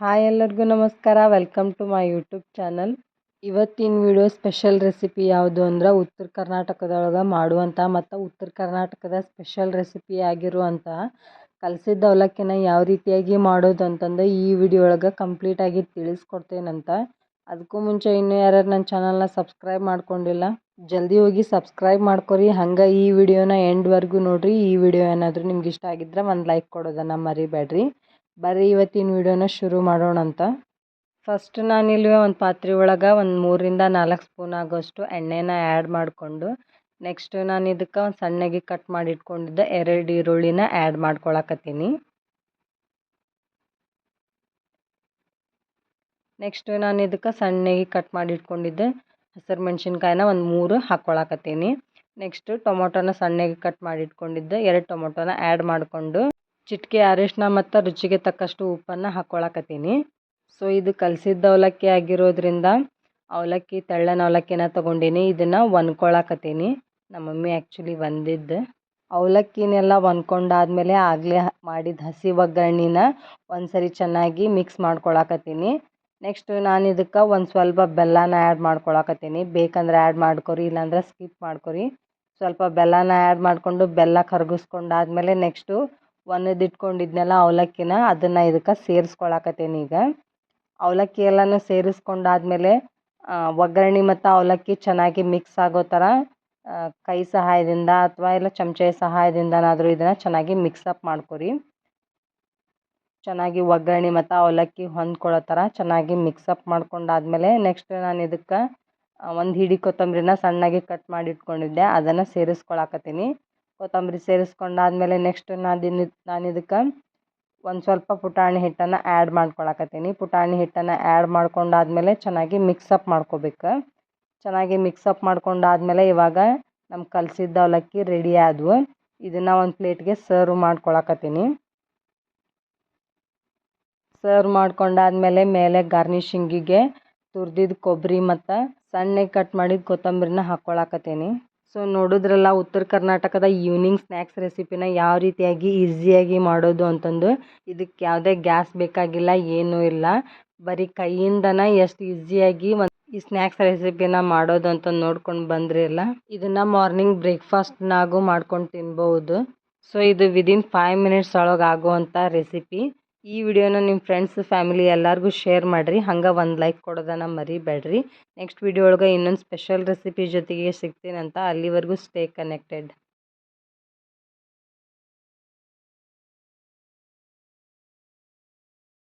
Hi ಎಲ್ಲರಿಗೂ ನಮಸ್ಕಾರ. Welcome to my YouTube channel ಇವತ್ತಿನ ವಿಡಿಯೋ ಸ್ಪೆಷಲ್ ರೆಸಿಪಿ ಯಾವುದು ಅಂದ್ರೆ ಉತ್ತರ ಕರ್ನಾಟಕದೊಳಗೆ ಮಾಡುವಂಥ ಮತ್ತು ಉತ್ತರ ಕರ್ನಾಟಕದ ಸ್ಪೆಷಲ್ ರೆಸಿಪಿ ಆಗಿರುವಂಥ ಕಲಸಿದ್ದ ಅವಲಕ್ಕಿನ ಯಾವ ರೀತಿಯಾಗಿ ಮಾಡೋದು ಅಂತಂದು ಈ ವಿಡಿಯೋ ಒಳಗೆ ಕಂಪ್ಲೀಟಾಗಿ ತಿಳಿಸ್ಕೊಡ್ತೇನಂತ ಅದಕ್ಕೂ ಮುಂಚೆ ಇನ್ನೂ ಯಾರ್ಯಾರು ನನ್ನ ಚಾನಲ್ನ ಸಬ್ಸ್ಕ್ರೈಬ್ ಮಾಡ್ಕೊಂಡಿಲ್ಲ, ಜಲ್ದಿ ಹೋಗಿ ಸಬ್ಸ್ಕ್ರೈಬ್ ಮಾಡ್ಕೊರಿ. ಹಂಗೆ ಈ ವಿಡಿಯೋನ ಎಂಡ್ವರೆಗೂ ನೋಡಿರಿ. ಈ ವಿಡಿಯೋ ಏನಾದರೂ ನಿಮ್ಗೆ ಇಷ್ಟ ಆಗಿದ್ರೆ ಒಂದು ಲೈಕ್ ಕೊಡೋದನ್ನು ಮರಿಬೇಡ್ರಿ. ಬರ್ರಿ ಇವತ್ತಿನ ವಿಡಿಯೋನ ಶುರು ಮಾಡೋಣ ಅಂತ. ಫಸ್ಟ್ ನಾನಿಲ್ಲಿ ಒಂದು ಪಾತ್ರೆ ಒಳಗೆ ಒಂದು ಮೂರಿಂದ ನಾಲ್ಕು ಸ್ಪೂನ್ ಆಗೋಷ್ಟು ಎಣ್ಣೆನ ಆ್ಯಡ್ ಮಾಡಿಕೊಂಡು ನೆಕ್ಸ್ಟ್ ನಾನು ಇದಕ್ಕೆ ಒಂದು ಸಣ್ಣಗೆ ಕಟ್ ಮಾಡಿ ಇಟ್ಕೊಂಡಿದ್ದ ಎರಡು ಈರುಳ್ಳಿನ ಆ್ಯಡ್ ಮಾಡ್ಕೊಳಕತ್ತೀನಿ. ನೆಕ್ಸ್ಟ್ ನಾನು ಇದಕ್ಕೆ ಸಣ್ಣಗೆ ಕಟ್ ಮಾಡಿ ಇಟ್ಕೊಂಡಿದ್ದೆ ಹಸಿರು ಮೆಣಸಿನ್ಕಾಯಿನ ಒಂದು ಮೂರು ಹಾಕ್ಕೊಳಕತ್ತೀನಿ ನೆಕ್ಸ್ಟ್ ಟೊಮೊಟೊನ ಸಣ್ಣಗೆ ಕಟ್ ಮಾಡಿ ಇಟ್ಕೊಂಡಿದ್ದೆ ಎರಡು ಟೊಮೊಟೊನ ಆ್ಯಡ್ ಮಾಡಿಕೊಂಡು ಚಿಟಿಕೆ ಅರಿಶಿನ ಮತ್ತು ರುಚಿಗೆ ತಕ್ಕಷ್ಟು ಉಪ್ಪನ್ನು ಹಾಕ್ಕೊಳಕತ್ತೀನಿ ಸೊ ಇದು ಕಲಸಿದ್ದ ಅವಲಕ್ಕಿ ಆಗಿರೋದ್ರಿಂದ ಅವಲಕ್ಕಿ, ತೆಳ್ಳನ ಅವಲಕ್ಕಿನ ತೊಗೊಂಡೀನಿ. ಇದನ್ನು ಒನ್ಕೊಳಕತ್ತೀನಿ ನಮ್ಮ ಮಮ್ಮಿ ಆ್ಯಕ್ಚುಲಿ ಒಂದಿದ್ದು. ಅವಲಕ್ಕಿನೆಲ್ಲ ಒನ್ಕೊಂಡಾದ್ಮೇಲೆ ಆಗಲೇ ಮಾಡಿದ ಹಸಿ ಒಗ್ಗರಣೆನ ಒಂದು ಸರಿ ಚೆನ್ನಾಗಿ ಮಿಕ್ಸ್ ಮಾಡ್ಕೊಳಕತ್ತೀನಿ. ನೆಕ್ಸ್ಟ್ ನಾನು ಇದಕ್ಕೆ ಒಂದು ಸ್ವಲ್ಪ ಬೆಲ್ಲನ ಆ್ಯಡ್ ಮಾಡ್ಕೊಳಕತ್ತೀನಿ. ಬೇಕಂದ್ರೆ ಆ್ಯಡ್ ಮಾಡ್ಕೊರಿ, ಇಲ್ಲಾಂದ್ರೆ ಸ್ಕಿಪ್ ಮಾಡ್ಕೊರಿ. ಸ್ವಲ್ಪ ಬೆಲ್ಲನ ಆ್ಯಡ್ ಮಾಡಿಕೊಂಡು ಬೆಲ್ಲ ಕರಗಿಸ್ಕೊಂಡಾದ್ಮೇಲೆ ನೆಕ್ಸ್ಟು ಒಣದಿಟ್ಕೊಂಡಿದ್ನೆಲ್ಲ ಅವಲಕ್ಕಿನ, ಅದನ್ನು ಇದಕ್ಕೆ ಸೇರಿಸ್ಕೊಳಕತ್ತೇನೆ ಈಗ. ಅವಲಕ್ಕಿ ಎಲ್ಲನೂ ಸೇರಿಸ್ಕೊಂಡಾದ್ಮೇಲೆ ಒಗ್ಗರಣೆ ಮತ್ತು ಅವಲಕ್ಕಿ ಚೆನ್ನಾಗಿ ಮಿಕ್ಸ್ ಆಗೋ ಥರ ಕೈ ಸಹಾಯದಿಂದ ಅಥವಾ ಇಲ್ಲ ಚಮಚೆ ಸಹಾಯದಿಂದನಾದರೂ ಇದನ್ನು ಚೆನ್ನಾಗಿ ಮಿಕ್ಸಪ್ ಮಾಡ್ಕೊರಿ. ಚೆನ್ನಾಗಿ ಒಗ್ಗರಣೆ ಮತ್ತು ಅವಲಕ್ಕಿ ಹೊಂದ್ಕೊಳ್ಳೋ ಥರ ಚೆನ್ನಾಗಿ ಮಿಕ್ಸಪ್ ಮಾಡ್ಕೊಂಡಾದ್ಮೇಲೆ ನೆಕ್ಸ್ಟ್ ನಾನು ಇದಕ್ಕೆ ಒಂದು ಹಿಡಿ ಕೊತ್ತಂಬರಿನ ಸಣ್ಣಗೆ ಕಟ್ ಮಾಡಿ ಇಟ್ಕೊಂಡಿದ್ದೆ, ಅದನ್ನು ಸೇರಿಸ್ಕೊಳಕತ್ತೀನಿ. ಕೊತ್ತಂಬರಿ ಸೇರಿಸ್ಕೊಂಡಾದ್ಮೇಲೆ ನೆಕ್ಸ್ಟ್ ನಾನು ನಾನು ಇದಕ್ಕೆ ಒಂದು ಸ್ವಲ್ಪ ಪುಟಾಣಿ ಹಿಟ್ಟನ್ನು ಆ್ಯಡ್ ಮಾಡ್ಕೊಳಕತ್ತೀನಿ. ಪುಟಾಣಿ ಹಿಟ್ಟನ್ನು ಆ್ಯಡ್ ಮಾಡ್ಕೊಂಡಾದ್ಮೇಲೆ ಚೆನ್ನಾಗಿ ಮಿಕ್ಸಪ್ ಮಾಡ್ಕೋಬೇಕು. ಚೆನ್ನಾಗಿ ಮಿಕ್ಸಪ್ ಮಾಡ್ಕೊಂಡಾದ್ಮೇಲೆ ಇವಾಗ ನಮ್ಮ ಕಲಸಿದ್ದ ಅವಲಕ್ಕಿ ರೆಡಿ ಆದವು. ಇದನ್ನು ಒಂದು ಪ್ಲೇಟ್ಗೆ ಸರ್ವ್ ಮಾಡ್ಕೊಳಕತ್ತೀನಿ. ಸರ್ವ್ ಮಾಡ್ಕೊಂಡಾದ್ಮೇಲೆ ಮೇಲೆ ಗಾರ್ನಿಷಿಂಗಿಗೆ ತುರ್ದಿದ್ದ ಕೊಬ್ಬರಿ ಮತ್ತು ಸಣ್ಣಗೆ ಕಟ್ ಮಾಡಿದ ಕೊತ್ತಂಬರಿನ ಹಾಕ್ಕೊಳಕತ್ತೀನಿ ಸೊ ನೋಡಿದ್ರಲ್ಲ ಉತ್ತರ ಕರ್ನಾಟಕದ ಈವ್ನಿಂಗ್ ಸ್ನ್ಯಾಕ್ಸ್ ರೆಸಿಪಿನ ಯಾವ ರೀತಿಯಾಗಿ ಈಸಿಯಾಗಿ ಮಾಡೋದು ಅಂತಂದು, ಇದಕ್ಕೆ ಯಾವುದೇ ಗ್ಯಾಸ್ ಬೇಕಾಗಿಲ್ಲ, ಏನೂ ಇಲ್ಲ. ಬರೀ ಕೈಯಿಂದನೇ ಎಷ್ಟು ಈಸಿಯಾಗಿ ಈ ಸ್ನ್ಯಾಕ್ಸ್ ರೆಸಿಪಿನ ಮಾಡೋದು ಅಂತ ನೋಡ್ಕೊಂಡು ಬಂದ್ರಿ ಅಲ್ಲ, ಇದನ್ನು ಮಾರ್ನಿಂಗ್ ಬ್ರೇಕ್ಫಾಸ್ಟ್ನಾಗೂ ಮಾಡ್ಕೊಂಡು ತಿನ್ಬೋದು. ಸೊ ಇದು ವಿದಿನ್ ಫೈವ್ ಮಿನಿಟ್ಸ್ ಒಳಗೆ ಆಗುವಂಥ ರೆಸಿಪಿ ಈ ವಿಡಿಯೋನ ನಿಮ್ಮ ಫ್ರೆಂಡ್ಸ್ ಫ್ಯಾಮಿಲಿ ಎಲ್ಲರಿಗೂ ಶೇರ್ ಮಾಡಿರಿ. ಹಂಗೆ ಒಂದು ಲೈಕ್ ಕೊಡೋದನ್ನು ಮರಿಬೇಡ್ರಿ. ನೆಕ್ಸ್ಟ್ ವಿಡಿಯೋ ಒಳಗೆ ಇನ್ನೊಂದು ಸ್ಪೆಷಲ್ ರೆಸಿಪಿ ಜೊತೆಗೆ ಸಿಗ್ತೀನಂತ ಅಲ್ಲಿವರೆಗೂ ಸ್ಟೇ ಕನೆಕ್ಟೆಡ್